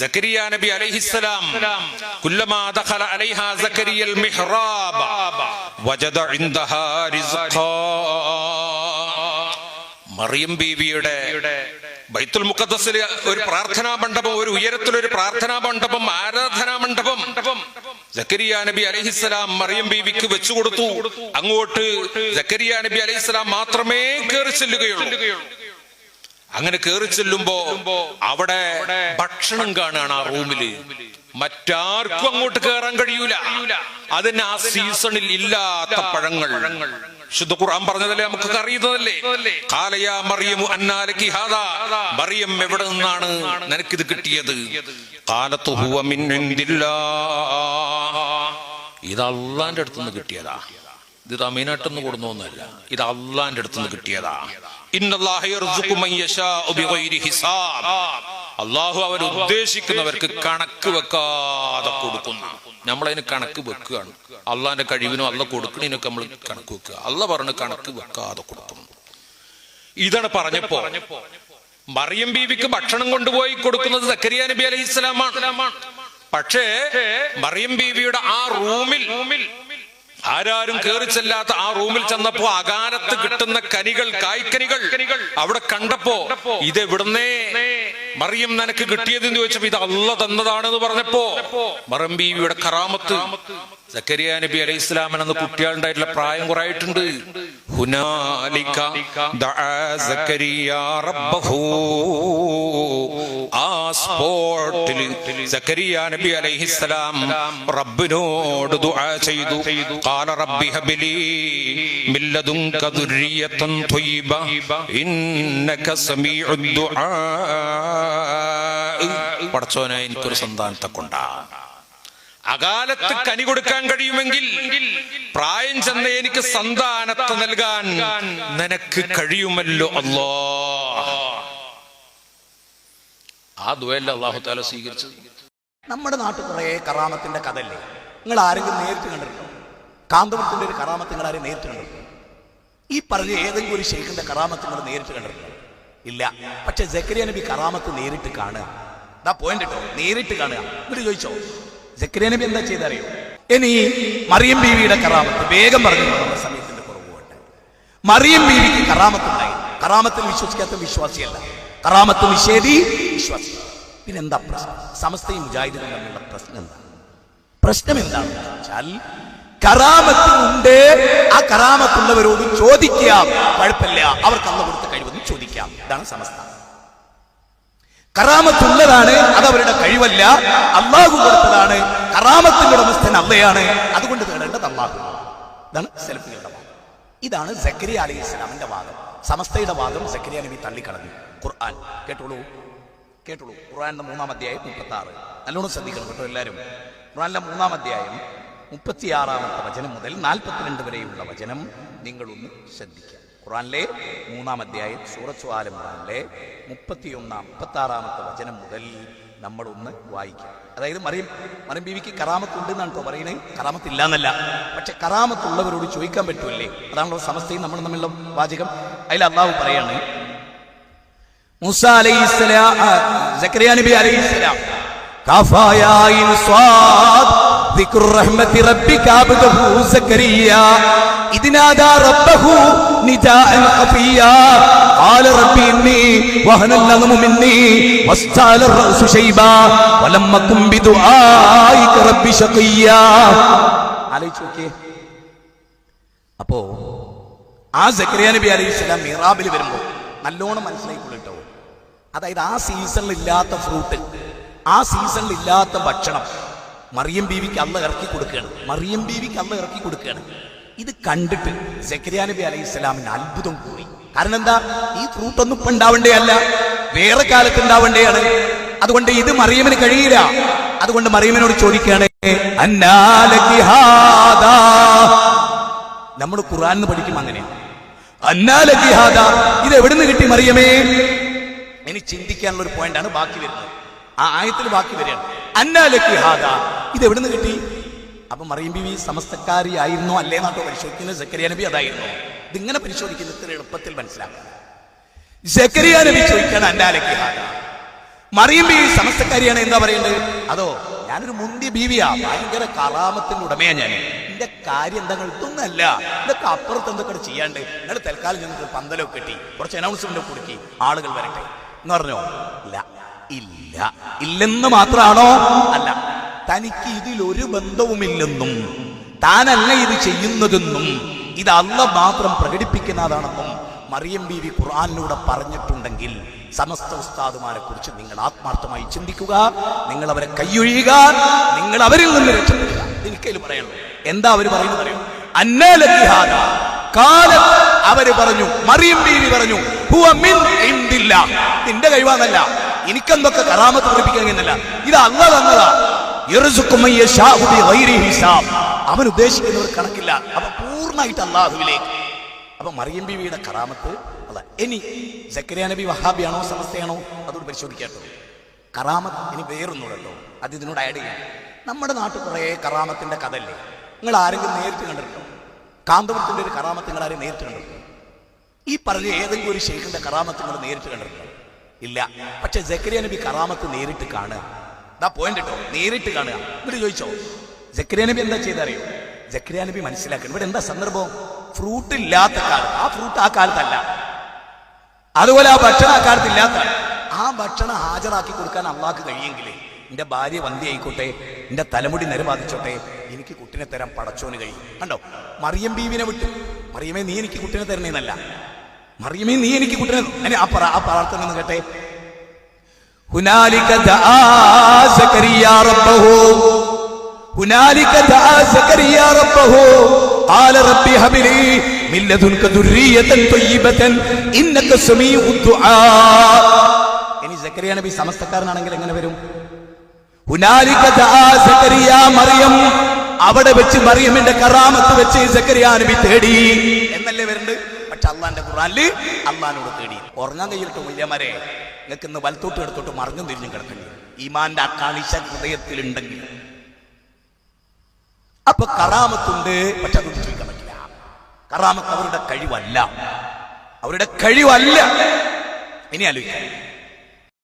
സക്കരിയ നബി അലൈഹിസ്സലാം കുല്ലമാ ദഖല അലൈഹ സക്കരിയൽ മിഹ്റാബ വജദ ഇൻദഹാ റിസ്ഖ. മറിയം ബീവിയുടെ ബൈത്തുൽ മുഖദ്സിൽ ഒരു പ്രാർത്ഥനാ മണ്ഡപം ഒരു ഉയരത്തിൽ ഒരു പ്രാർത്ഥനാ മണ്ഡപം ആരാധനാ മണ്ഡപം. ജക്കരിയ നബി അലഹിസ്സലാം മറിയം ബീവിക്ക് വെച്ചു കൊടുത്തു. അങ്ങോട്ട് ജക്കരിയ നബി അലഹിസ്സലാം മാത്രമേ കയറി ചെല്ലുകയുള്ളൂ. അങ്ങനെ കയറി ചെല്ലുമ്പോ അവിടെ ഭക്ഷണം കാണുകയാണ് ആ റൂമിൽ. മറ്റാർക്കും അങ്ങോട്ട് കയറാൻ കഴിയൂല. അതിന് ആ സീസണിൽ ഇല്ലാത്ത പഴങ്ങൾ. ശുദ്ധ ഖുർആൻ പറഞ്ഞതല്ലേ നമുക്കൊക്കെ അറിയുന്നതല്ലേ? കാലയാ മറിയമു അന്നാലക്കി ഹാദാ. മറിയം എവിടെ നിന്നാണ് നിനക്കിത് കിട്ടിയത്? കാലത്തു ഹുവ മിൻ. ഇത് അള്ളാന്റെ അടുത്തുനിന്ന് കിട്ടിയതാ. ഇത് തമിഴ്നാട്ടിൽ നിന്ന് കൊടുന്നൊന്നുമല്ല. ഇത് അള്ളാന്റെ അടുത്തുനിന്ന് കിട്ടിയതാ. അള്ളാഹു അവർ ഉദ്ദേശിക്കുന്നവർക്ക് കണക്ക് വെക്കാതെ കൊടുക്കുന്നു. നമ്മളതിന് കണക്ക് വെക്കുകയാണ്. അള്ളാഹിന്റെ കഴിവിനും അല്ല കൊടുക്കണതിനൊക്കെ നമ്മൾ കണക്ക് വെക്കുക. അല്ല പറഞ്ഞ് കണക്ക് വെക്കാതെ കൊടുക്കുന്നു. ഇതാണ് പറഞ്ഞപ്പോ മറിയം ബീവിക്ക് ഭക്ഷണം കൊണ്ടുപോയി കൊടുക്കുന്നത് സക്കരിയ നബി അലൈഹി സ്വലാമാണ്. പക്ഷേ മറിയം ബീവിയുടെ ആ റൂമിൽ ആരാരും കയറി ചെല്ലാത്ത ആ റൂമിൽ ചെന്നപ്പോ അകാലത്ത് കിട്ടുന്ന കനികൾ കായ്ക്കനികൾ അവിടെ കണ്ടപ്പോ ഇത് എവിടുന്നേ? മറിയം നിനക്ക് കിട്ടിയതെന്ന് ചോദിച്ചപ്പോ ഇത് അല്ല തന്നതാണെന്ന് പറഞ്ഞപ്പോ മറം ബീവിയുടെ കറാമത്ത്. സക്കരിയ നബി അലൈഹി ഇസ്ലാമൻ എന്ന കുട്ടികളുണ്ടായിട്ടുള്ള പ്രായം കുറയായിട്ടുണ്ട്. ഹുനാലിക സ്പോട്ടിൽ സക്കരിയ നബി അലൈഹിസ്സലാം റബ്ബിനോട് ദുആ ചെയ്തു. ഖാല റബ്ബി ഹബ്ലി മിൻ ലദുൻക ദുർരിയതൻ ത്വയ്ബ ഇന്നക സമീഉ ദുആ. പടച്ചോനെ എനിക്കൊരു സന്താനത്തെ കൊണ്ടാ അകാലത്ത് കനി കൊടുക്കാൻ കഴിയുമെങ്കിൽ പ്രായം ചെന്ന എനിക്ക് സന്താനത്തെ നൽകാൻ നിനക്ക് കഴിയുമല്ലോ അല്ലോ. ആ ദുവല്ല അള്ളാഹു താല സ്വീകരിച്ചത്? നമ്മുടെ നാട്ടിൽ കുറേ കറാമത്തിന്റെ കഥല്ലേ നിങ്ങൾ ആരെങ്കിലും നേരിട്ട് കണ്ടിട്ടുണ്ടോ? കാന്തപുരത്തിന്റെ ഒരു കറാമത്ത് നിങ്ങൾ ആരും നേരിട്ട് കണ്ടിട്ടുണ്ടോ? ഈ പറഞ്ഞ ഏതെങ്കിലും ഒരു ഷെയ്ഖിന്റെ കറാമത്ത് നിങ്ങൾ നേരിട്ട് കണ്ടിട്ടുണ്ടോ? ഇല്ല. പക്ഷെ ജക്കരിയ നബി കറാമത്ത് നേരിട്ട് കാണുക. പോയിന്റ് കേട്ടോ നേരിട്ട് കാണുക. എന്നിട്ട് ചോദിച്ചോ ജക്കരിയ നബി എന്താ ചെയ്തറിയോ? ഇനി മറിയം ബീവിയുടെ കറാമത്ത് വേഗം പറഞ്ഞു സമയത്തിന്റെ കുറവ് മറിയം ബീവിക്ക് കറാമത്തുണ്ടായി. കറാമത്തിൽ വിശ്വസിക്കാത്ത വിശ്വാസിയല്ല. കറാമത്ത് നിഷേധി വിശ്വാസി. പിന്നെന്താ പ്രശ്നം? സമസ്തയും മുജാഹിദിനും തമ്മിലുള്ള പ്രശ്നം എന്താ? പ്രശ്നം എന്താണ് വെച്ചാൽ കറാമത്ത് ഉണ്ട് ആ കറാമത്തുള്ളവരോട് ചോദിക്കാം കുഴപ്പമില്ല. അവർക്ക് അന്ന് കൊടുത്ത കഴിവെന്ന് ചോദിക്കാം. ഇതാണ് സമസ്ത. കറാമത്തുള്ളതാണ് അത് അവരുടെ കഴിവല്ല. അള്ളാഹു കൊടുത്തതാണ്. കറാമത്തിന്റെ ഉടമസ്ഥൻ അള്ളയാണ്. അതുകൊണ്ട് തേടേണ്ടത് അള്ളാഹു. ഇതാണ് സെൽഫികളുടെ വാദം. ഇതാണ് സക്കരിയ അലി ഇസ്ലാമിന്റെ വാദം. സമസ്തയുടെ വാദം സക്കരിയ നബി തള്ളിക്കളഞ്ഞു. ഖുർആൻ. കേട്ടോളൂ. കേട്ടോളൂ. ഖുർആന്റെ മൂന്നാം അധ്യായം മുപ്പത്തി ആറ് നല്ലോണം ശ്രദ്ധിക്കണം കേട്ടോ എല്ലാവരും. ഖുർആനിലെ മൂന്നാം അധ്യായം മുപ്പത്തിയാറാമത്തെ വചനം മുതൽ നാൽപ്പത്തിരണ്ട് വരെയുള്ള വചനം നിങ്ങളൊന്ന് ശ്രദ്ധിക്കുക. ഖുറാനിലെ മൂന്നാം അധ്യായം സൂറത്ത് ആലം ഖുറാനിലെ മുപ്പത്തിയൊന്നാം മുപ്പത്തി ആറാമത്തെ വചനം മുതൽ നമ്മളൊന്ന് വായിക്കാം അതായത് മറിയം മറിയം ബീവിക്ക് കറാമത്ത് ഉണ്ടെന്നാണ് കേട്ടോ പറയുന്നത് കറാമത്ത് ഇല്ല എന്നല്ല പക്ഷെ കറാമത്തുള്ളവരോട് ചോദിക്കാൻ പറ്റുമല്ലേ അതാണല്ലോ സമസ്തയും നമ്മൾ തമ്മിലുള്ള വാചകം. അതിൽ അള്ളാഹു പറയാണ് മൂസ അലൈഹിസ്സലാം ആ, സക്കരിയ നബി അലൈഹിസ്സലാം കാഫായായിൻ സ്വാദ് ذكر رحمة ربك عبده زكريا إذ نادى ربه نداء خفيا قال ربي إني وهن العظم مني واستعل الرأس شيبا ولم أكن بدعائك رب شقيا ആലോചിച്ച് നോക്കിയേ അപ്പോ ആ സക്കരിയ നബി അലൈഹി സ്വലാം മിറാബിൽ വരുമ്പോൾ നല്ലോണം മനസ്സിലായിക്കൊള്ളിട്ടോ അതായത് ആ സീസണിൽ ഇല്ലാത്ത ഫ്രൂട്ട് ആ സീസണിൽ ഇല്ലാത്ത ഭക്ഷണം മറിയം ബീവിക്ക് അന്ന് ഇറക്കി കൊടുക്കുകയാണ്. മറിയം ബീവിക്ക് അന്ന് ഇറക്കി കൊടുക്കുകയാണ്. ഇത് കണ്ടിട്ട് സക്കരിയ നബി അലൈഹി സ്വലാമിന് അത്ഭുതം കൂടി കാരണം എന്താ? ഈ ഫ്രൂട്ട് ഒന്നും ഇപ്പൊ ഉണ്ടാവേണ്ടയല്ല വേറെ കാലത്ത് ഉണ്ടാവേണ്ടയാണ് അതുകൊണ്ട് ഇത് മറിയമിന് കഴിയില്ല. അതുകൊണ്ട് മറിയമിനോട് ചോദിക്കുകയാണ് നമ്മൾ ഖുറാൻ പഠിക്കും അങ്ങനെയാണ് അന്നാല ജിഹാദ ഇത് എവിടുന്ന് കിട്ടി മറിയമേ? ചിന്തിക്കാനുള്ള ഒരു പോയിന്റാണ് ബാക്കി വരുന്നത്. ആ ആയത്തിൽ ബാക്കി വരികയാണ്. അന്നാലക്കി ഹാദ. ഇത് എവിടെ നിന്ന് കിട്ടി? അപ്പൊ മറിയം ബിവി സമസ്തക്കാരി ആയിരുന്നോ അല്ലേ നാട്ടോ പരിശോധിക്കുന്നത്? സക്കരിയ നബി അതായിരുന്നോ? ഇതിങ്ങനെ പരിശോധിക്കുന്നത് ഇത്ര എളുപ്പത്തിൽ മനസ്സിലാക്കാം. സക്കരിയ നബി ചോദിക്കണം അന്നാല ഹാദ. മറിയം ബീവി സമസ്തക്കാരിയാണ് എന്താ പറയുന്നത് അതോ ഞാനൊരു മുന്തിയ ബീവിയാ. ഭയങ്കര കറാമത്തിന്റെ ഉടമയാ ഞാൻ. എന്റെ കാര്യം എന്താ ഇതൊന്നല്ല. ഇതൊക്കെ അപ്പുറത്ത് എന്തൊക്കെ ചെയ്യാണ്ട്? നിങ്ങൾ തൽക്കാലം ഞങ്ങൾക്ക് പന്തലൊക്കെ കെട്ടി കുറച്ച് അനൗൺസ്മെന്റ് കൊടുക്കി ആളുകൾ വരട്ടെ. എന്ന് പറഞ്ഞോ? ഇല്ല. ഇല്ല. ഇല്ലെന്ന് മാത്രമാണോ അല്ല. തനിക്ക് ഇതിൽ ഒരു ബന്ധവുമില്ലെന്നും താനല്ല ഇത് ചെയ്യുന്നതെന്നും ഇത് അല്ല മാത്രം പ്രകടിപ്പിക്കുന്നതാണെന്നും മറിയം ബീവി ഖുർആാനിലൂടെ പറഞ്ഞിട്ടുണ്ടെങ്കിൽ സമസ്ത ഉസ്താദുമാരെ കുറിച്ച് നിങ്ങൾ ആത്മാർത്ഥമായി ചിന്തിക്കുക നിങ്ങൾ അവരെ കൈയൊഴിയുക നിങ്ങൾ അവരിൽ നിന്ന് രക്ഷപ്പെടുക. എനിക്കതിൽ പറയണം എന്താ അവർ പറയുന്നത്? അറിയോ അന്നലത്തിഹാദ കാലം അവർ പറഞ്ഞു മറിയം ബീവി പറഞ്ഞു "ഹുവ മിൻ ഇൻദില്ലാ." നിന്റെ കഴിവാന്നല്ല. എനിക്കെന്തൊക്കെ കറാമത്ത് പഠിപ്പിക്കണമെന്നല്ല. ഇത് അല്ല തന്നതാ. അവൻ ഉദ്ദേശിക്കുന്ന ഒരു കണക്കില്ല. അപ്പൊ പൂർണമായിട്ട് അള്ളാഹുവിലേക്ക്. അപ്പൊ മറിയം ബിവിയുടെ കറാമത്ത് അല്ല. ഇനി സക്കരിയ നബി വഹാബിയാണോ സമസ്തയാണോ? അതോട് പരിശോധിക്കാട്ടോ. കറാമത്ത് ഇനി വേറൊന്നും കേട്ടോ. അത് ഇതിനോട് ആഡ് ചെയ്യാം നമ്മുടെ നാട്ടിൽ കുറേ കറാമത്തിന്റെ കഥ അല്ലേ നിങ്ങൾ ആരെങ്കിലും നേരിട്ട് കണ്ടിട്ടുണ്ടോ? കാന്തപുരത്തിന്റെ ഒരു കറാമത്ത് നിങ്ങൾ ആരെയും നേരിട്ട് കണ്ടിട്ടുണ്ടോ? ഈ പറഞ്ഞ ഏതെങ്കിലും ഒരു ഷെയ്ഖിന്റെ കറാമത്ത് നിങ്ങൾ നേരിട്ട് കണ്ടിട്ടുണ്ടോ? ഇല്ല. പക്ഷെ ജക്കരിയ നബി കറാമത്ത് നേരിട്ട് കാണുക. ഇതാ പോയിന്റ് കേട്ടോ നേരിട്ട് കാണുക. എന്നിട്ട് ചോദിച്ചോ? ജക്കരിയ നബി എന്താ ചെയ്തറിയോ? ജക്കരിയ നബി മനസ്സിലാക്കണം. ഇവിടെ എന്താ സന്ദർഭം? ഫ്രൂട്ട് ഇല്ലാത്ത കാലത്ത്. ആ ഫ്രൂട്ട് ആ കാലത്തല്ല. അതുപോലെ ആ ഭക്ഷണം ആ കാലത്ത് ഇല്ലാത്ത. ആ ഭക്ഷണം ഹാജരാക്കി കൊടുക്കാൻ അള്ളാഹ്ക്ക് കഴിയെങ്കിൽ എന്റെ ഭാര്യ വന്തി ആയിക്കോട്ടെ എന്റെ തലമുടി നിരബാധിച്ചോട്ടെ എനിക്ക് കുട്ടിനെ തരാൻ പടച്ചോന് കഴിയും. കണ്ടോ? മറിയം ബീവിനെ വിട്ടു. മറിയമേ നീ എനിക്ക് കുട്ടിനെ തരണേന്നല്ല. മറിയമേ നീ എനിക്ക് കുട്ടിനെ അനെ ആ പറ ആ പ്രാർത്ഥന ഒന്ന് കേട്ടെ هنالك دعا زكريا ربه هنالك دعا زكريا ربه قال ربي هب لي من لدنك ذرية طيبة إنك سميع الدعاء ഇനി സക്കരിയ നബി സമസ്തക്കാരനാണെങ്കിൽ എങ്ങനെ വരും ഹുനാലിക ദആ സക്കരിയ മറിയം അവിടെ വെച്ച് മറിയമിന്റെ കറാമത്ത് വെച്ച് സക്കരിയ നബി തേടി എന്നല്ലേ വരുന്നുണ്ട് പക്ഷെ അള്ളാന്റെ ഖുറാനിൽ അള്ളാനോട് തേടി. ഉറങ്ങാൻ കഴിഞ്ഞിട്ട് മുല്യമാരെ നിങ്ങൾക്ക് ഇന്ന് വലത്തോട്ട് എടുത്തോട്ട് മറിഞ്ഞും തിരിഞ്ഞും കിടക്കേണ്ടി ഈമാന്റെ ഹൃദയത്തിൽ ഹൃദയത്തിലുണ്ടെങ്കിൽ. അപ്പൊ കറാമത്തുണ്ട് പക്ഷെ അതൊന്നും ചോദിക്കാൻ പറ്റില്ല. കറാമത്ത് അവരുടെ കഴിവല്ല. അവരുടെ കഴിവല്ല. ഇനി ആലോചിക്കാം.